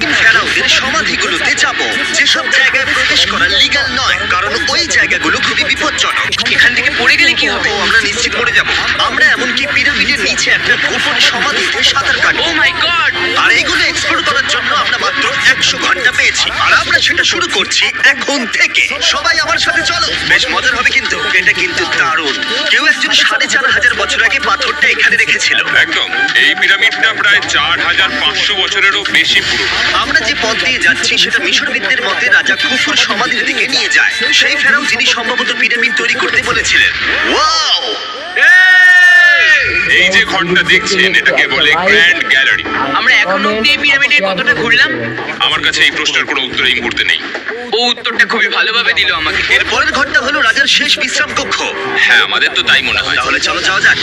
ফেরাওদের সমাধিগুলোতে যাব যেসব জায়গায় প্রবেশ করা লিগ্যাল নয় কারণ ওই জায়গাগুলো খুবই বিপজ্জনক। এখান থেকে পড়ে গেলে কি হবে? ও আমরা নিশ্চিত মরে যাব। আমরা এমনকি পিরামিডের নিচে একটা গোপন সমাধিতে সাঁতার ও কাটবো মাই গড আর এগুলো এক্সপ্লোর করার জন্য আমরা মাত্র একশো ঘণ্টা পেয়েছি। আর আমরা সেটা শুরু করছি এখন থেকে। সবাই আমার সাথে চলো। বেশ মজার হবে কিন্তু। এটা কিন্তু দারুণ। কেউ একজন সাড়ে চার হাজার বছর একদম। এই পিরামিডটা প্রায় চার হাজার পাঁচশো বছরেরও বেশি পুরনো। আমরা যে পথ দিয়ে যাচ্ছি সেটা মিশরবিদদের মতে রাজা খুফুর সমাধির দিকে নিয়ে যায়। সেই ফেরাও যিনি সম্ভবত পিরামিড তৈরি করতে বলেছিলেন। ওয়াও! এই যে ঘরটা দেখছেন এটাকে বলে গ্র্যান্ড গ্যালারি আমরা এখনও অব্দি এই পিরামিডের কতটা ঘুরলাম? আমার কাছে এই প্রশ্নের কোনো উত্তর এই মুহূর্তে নেই। ও উত্তরটা খুবই ভালোভাবে দিল আমাকে। এর পরের ঘরটা হলো রাজার শেষ বিশ্রাম কক্ষ। হ্যাঁ আমাদের তো তাই মনে হয়। তাহলে চলো যাওয়া যাক।